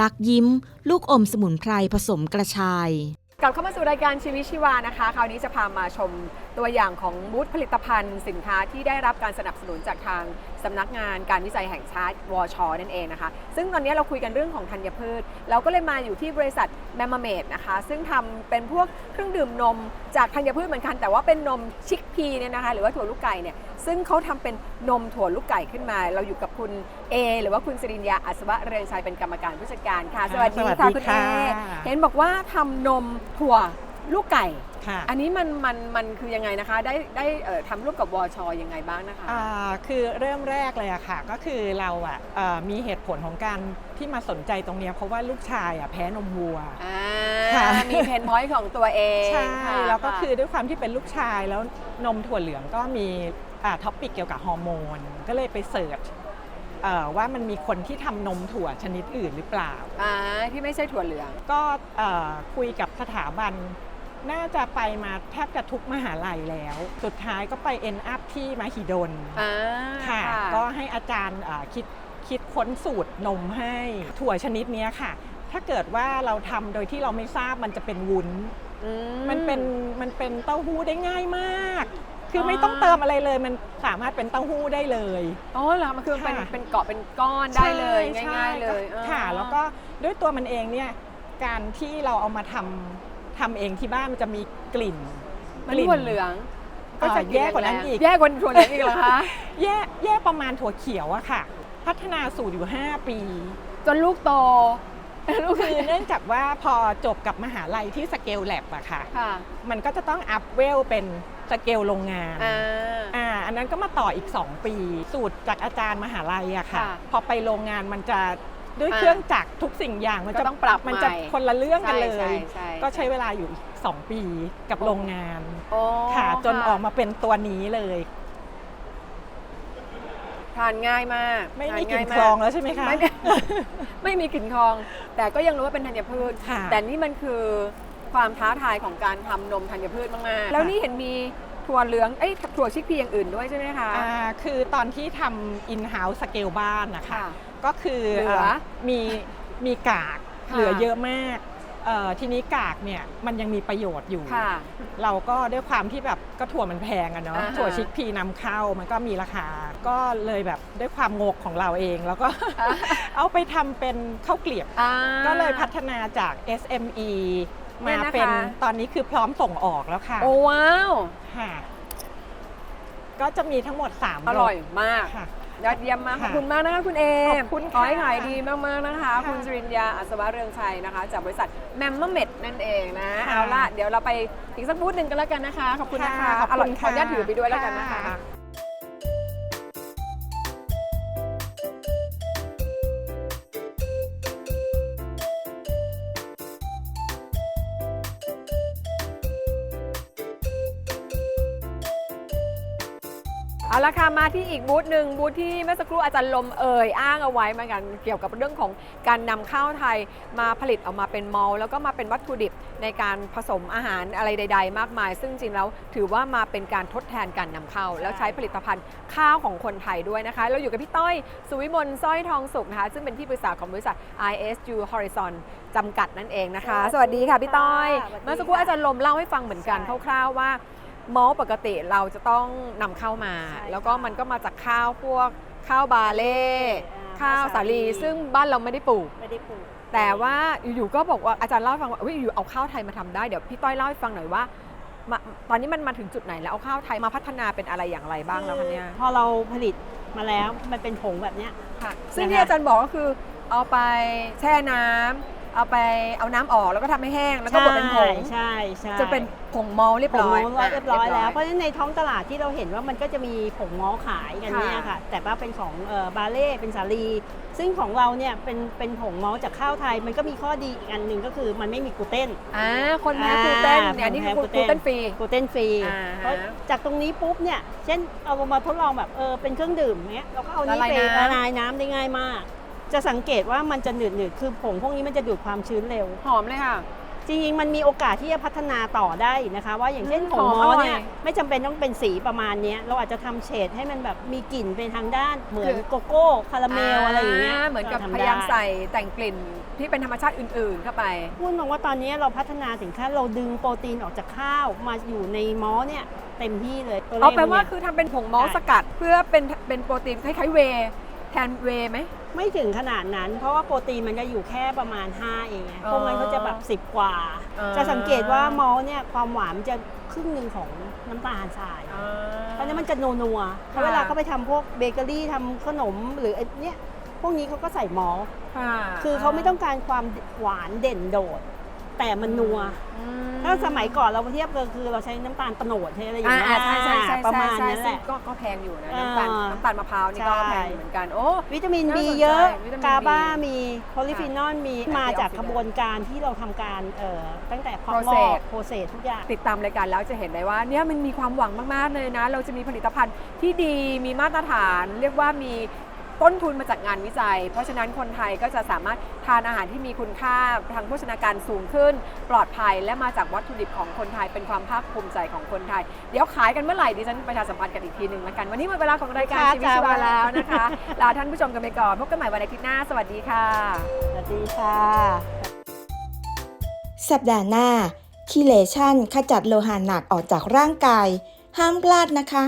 ลักยิ้ม ลูกอมสมุนไพรผสมกระชาย กลับเข้ามาสู่รายการชีวิตชีวานะคะ คราวนี้จะพามาชม ตัวอย่างของบูธผลิตภัณฑ์สินค้าที่ได้รับการสนับสนุนจากทางสำนักงานการวิจัยแห่งชาติวชนั่นเองนะคะ ซึ่งตอนนี้เราคุยกันเรื่องของธัญพืช เราก็เลยมาอยู่ที่บริษัทแมมเมดนะคะ ซึ่งทำเป็นพวกเครื่องดื่มนมจากธัญพืชเหมือนกัน แต่ว่าเป็นนมชิคพีเนี่ยนะคะ หรือว่าถั่วลูกไก่เนี่ย ซึ่งเขาทำเป็นนมถั่วลูกไก่ขึ้นมา เราอยู่กับคุณเอหรือว่าคุณสิรินยาอัศวะเรืองชัยเป็นกรรมการผู้จัดการค่ะ สวัสดีค่ะคุณเอค่เห็นบอกว่าทำนมถั่วลูกไก่ ค่ะ อันนี้มันมันมันคือยังไงนะคะ ได้ได้เอ่อทำร่วมกับวชยังไงบ้างนะคะ อ่าคือเริ่มแรกเลยอะค่ะ ก็คือเราอะเอ่อมีเหตุผลของการที่มาสนใจตรงเนี้ยเพราะว่าลูกชายอะแพ้นมวัว อ่า ค่ะ มีเพนพอยต์ของตัวเองใช่ค่ะแล้วก็คือค่ะด้วยความที่เป็นลูกชายแล้วนมถั่วเหลืองก็มีท็อปิกเกี่ยวกับฮอร์โมน ก็เลยไปเสิร์ชเอ่อว่ามันมีคนที่ทำนมถั่วชนิดอื่นหรือเปล่า อ่าที่ไม่ใช่ถั่วเหลือง ก็เอ่อคุยกับสถาบัน น่าจะไปมาแทบจะทุกมหาลัยแล้ว สุดท้ายก็ไปเอ็นอัพที่มหิดลอ่าค่ะ ก็ให้อาจารย์อ่าคิดคิดค้นสูตรนมให้ถั่วชนิดเนี้ยค่ะ ถ้าเกิดว่าเราทำโดยที่เราไม่ทราบมันจะเป็นวุ้นอืมันเป็นมันเป็นเต้าหู้ได้ง่ายมาก คือออไม่ต้องเติมอะไรเลย มันสามารถเป็นเต้าหู้ได้เลยอ๋อเหรอมันคือเป็นค่ะเป็นเกาะเป็นก้อนได้เลยใช่ง่ายๆเลยก็อ่าค่ะ แล้วก็ด้วยตัวมันเองเนี่ยการที่เราเอามาทำ ทำเองที่บ้านมันจะมีกลิ่นมันกลิ่ถั่วเหลืองอ่าแย่กว่านั้นอีก แย่กว่าถั่วเหลืองอีกเหรอคะ แย่แย่ประมาณถั่วเขียวอะค่ะ พัฒนาสูตรอยู่ 5 ปี จนลูกโตลูกคือเนื่องจากว่าพอจบกับมหาลัยที่สเกลแลบอะค่ะ ค่ะมันก็จะต้องอัพเวลเป็นสเกลโรงงานอ่า อ่าอันนั้นก็มาต่ออีก 2 ปี สูตรจากอาจารย์มหาลัยอะค่ะ ค่ะ พอไปโรงงานมันจะ ด้วยอ่าเครื่องจักรทุกสิ่งอย่างมันก็จะต้องปรับมันจะใหม่คนละเรื่องกันเลใช่ย ใช่ก็ใช้เวลาอยู่อีก2ปีกับโอ้โรงงาน โอ้ค่ะจนค่ะออกมาเป็นตัวนี้เลย ทานง่ายมากไม่ทามีกลิ่นายาคลองแล้วใช่ไหมคะ ไม่มี ไม่มีกลิ่นคลอง แต่ก็ยังรู้ว่าเป็นธัญพืช ค่ะ แต่นี่มันคือความท้าทายของการทำนมธัญพืชมากๆ แล้วนี่เห็นมี ถั่วเหลืองเอ้ยถั่วชิคพีอย่างอื่นด้วยใช่ไหมคะอ่าคือตอนที่ทำอินเฮ้าส์สเกลบ้านนะคะค่ะก็คือเหลือเอ่อมีมีกากค่ะเหลือเยอะมากเอ่อทีนี้กากเนี่ยมันยังมีประโยชน์อยู่ค่ะเราก็ด้วยความที่แบบก็ถั่วมันแพงอะเนาะอ่าฮะถั่วชิคพีนำเข้ามันก็มีราคา ก็เลยแบบด้วยความงกของเราเองแล้วก็เอาไปทำเป็นข้าวเกลียบอ่าก็เลยพัฒนาจาก SME เนี่มายนะคะ เป็นตอนนี้คือพร้อมส่งออกแล้วค่ะโอ้ว้าว ค่ะ ก็จะมีทั้งหมด3อร่อยมาก ค่ะ ยอดเยี่ยมมากขค่ะอบคุณมากนะคะคุณเอขอบคุณขอให้ค่ะขายดีมากๆนะคะ ค่ะคุณจรินยาอัศวะเรืองชัยนะคะ จากบริษัทแมมเมเม็ดนั่นเองนะ ค่ะเอาล่ะ เดี๋ยวเราไปอีกสักบูธหนึ่งกันแล้วกันนะคะ ขอบคุณนะคะค่ะขอบคุณร่ยขออนุญาตค่ะถือไปด้วยแล้วกันนะคะค่ะ เอาละค่ะมาที่อีกบูธหนึ่งบูธที่เมื่อสักครู่อาจารย์ลมเอ่ยอ้างเอาไว้เหมือนกันเกี่ยวกับเรื่องของการนำข้าวไทยมาผลิตออกมาเป็นมอลแล้วก็มาเป็นวัตถุดิบในการผสมอาหารอะไรใด ๆ มากมาย ซึ่งจริงแล้วถือว่ามาเป็นการทดแทนการนำเข้า แล้วใช้ผลิตภัณฑ์ข้าวของคนไทยด้วยนะคะ เราอยู่กับพี่ต้อยสุวิมลสร้อยทองสุขนะคะซึ่งเป็นที่ปรึกษาของบริษัท ISU Horizon จำกัดนั่นเองนะคะ สวัสดีค่ะพี่ต้อยสวัสดีค่ะเมื่อสักครู่อาจารย์ลมเล่าให้ฟังเหมือนกันใช่คร่าวๆว่า มอลปกติเราจะต้องนำเข้ามา ใช่แล้วก็มันก็มาจากข้าวพวกข้าวบาเล่อ่าข้าวสาลี ข้าวสาลี ซึ่งบ้านเราไม่ได้ปลูก ไม่ได้ปลูกแต่ว่าอยู่ๆก็บอกว่าอาจารย์เล่าให้ฟังว่าเฮ้ยอยู่เอาข้าวไทยมาทำได้เดี๋ยวพี่ต้อยเล่าให้ฟังหน่อยว่ามาตอนนี้มันมาถึงจุดไหนแล้วเอาข้าวไทยมาพัฒนาเป็นอะไรอย่างไรบ้างแล้วคะเนี่ย พอเราผลิตมาแล้วมันเป็นผงแบบเนี้ยค่ะซึ่งนะคะ ที่อาจารย์บอกก็คือเอาไปแช่น้ำ เอาไปเอาน้ำออกแล้วก็ทำให้แห้งแล้วก็บดเป็นผงใช่ใช่จะเป็นผงมอลเรียบผงร้อยง้อเรียบร้อยแล้ว เพะราะฉะนั้นในท้องตลาดที่เราเห็นว่ามันก็จะมีผงง้อขายกันเนี่ยค่ะค่ะ แต่ว่าเป็นของเอ่อบาเล่เป็นสาลี ซึ่งของเราเนี่ยเป็นเป็นผงง้อจากข้าวไทย มันก็มีข้อดีอีกอันหนึ่งก็คือมันไม่มีกลูเตน อ่าคนแพ้กลูเตนเนี่ยอันนี้คือคนกแพ้ลูเตนฟรี กลูเตนฟรีอ่าฮะเพราะจากตรงนี้ปุ๊บเนี่ย เช่นเอามาทดลองแบบเออเป็นเครื่องดื่มเนี้ยเราก็เอานี้ละลายไปน้ำ ละลายน้ำได้ง่ายมาก จะสังเกตว่ามันจะหนืดหนืดๆคือผงพวกนี้มันจะดูดความชื้นเร็ว หอมเลยค่ะ จริงๆ มันมีโอกาสที่จะพัฒนาต่อได้อีกนะคะ ว่าอย่างเช่นอืมผงหอมมอสอร่อยเนี่ยไม่จำเป็นต้องเป็นสีประมาณเนี้ยเราอาจจะทำเฉดให้มันแบบมีกลิ่นเป็นทางด้าน เหมือนคือโกโก้คาราเมลอะไรอย่างเงี้ยเหมือนกับรทำพยายามได้ใส่แต่งกลิ่นที่เป็นธรรมชาติอื่นๆ เข้าไปพูดมองว่าตอนนี้เราพัฒนาถึงขั้นเราดึงโปรตีนออกจากข้าวมาอยู่ในมอสเนี่ยเต็มที่เลยตัวเลเอาขแปลว่าเนี่ยคือทำเป็นผงมอสใช่สกัด เพื่อเป็นเป็นโปรตีนคล้ายๆเวย์ แทนเวย์ไหม ไม่ถึงขนาดนั้น เพราะว่าโปรตีนมันจะอยู่แค่ประมาณ 5 เองไงอ๋อพวกนั้นเขาจะแบบ 10 กว่า อ่า จะสังเกตว่ามอลเนี่ยความหวานมันจะครึ่งหนึ่งของน้ำตาลทรายเพราะฉะนั้นมันจะนัวนัวๆเพราะเวลาเขาไปทำพวกเบเกอรี่ทำขนมหรือไอ้เนี่ยพวกนี้เขาก็ใส่มอลค่ะ คือเขาไม่ต้องการความหวานเด่นโดด แต่มันนัว อืม ถ้าสมัยก่อนเราเทียบกันคือเราใช้น้ำตาลโตโนดใช่อะไรอย่างอ่าเงี้ยใช่ใช่ใช่ประมาณใช่นั้นแหซึ่งละ ก็ก็แพงอยู่นะอ่าน้ำตาลน้ำตาลมะพร้าวนี่ก็ใช่ แพงอยู่เหมือนกันโอ้ วิตามิน น่า B สนใจเยอะ วิตามินกาบา B มีโพลิฟีนอลมีค่ะมาจากแอนตี้กออกซิแดนต์ระบวนการที่เราทำการเอ่อตั้งแต่เพาะ Process โปรเซสทุกอย่าง ติดตามรายการแล้วจะเห็นได้ว่าเนี่ยมันมีความหวังมาก ๆ เลยนะ เราจะมีผลิตภัณฑ์ที่ดีมีมาตรฐาน เรียกว่ามี ต้นทุนมาจากงานวิจัย เพราะฉะนั้นคนไทยก็จะสามารถทานอาหารที่มีคุณค่าทางโภชนาการสูงขึ้น ปลอดภัยและมาจากวัตถุดิบของคนไทยเป็นความภาคภูมิใจของคนไทย เดี๋ยวขายกันเมื่อไหร่ดิฉันประชาสัมพันธ์กันอีกทีหนึ่งละกัน วันนี้หมดเวลาของรายการค่ะชีวิตชีวาจ้าแล้วนะคะลาท่านผู้ชมกันไปก่อนพบกันใหม่วันอาทิตย์หน้า สวัสดีค่ะ สวัสดีค่ะ สัปดาห์หน้าคิเลชันขจัดโลหะหนักออกจากร่างกาย ห้ามพลาดนะคะ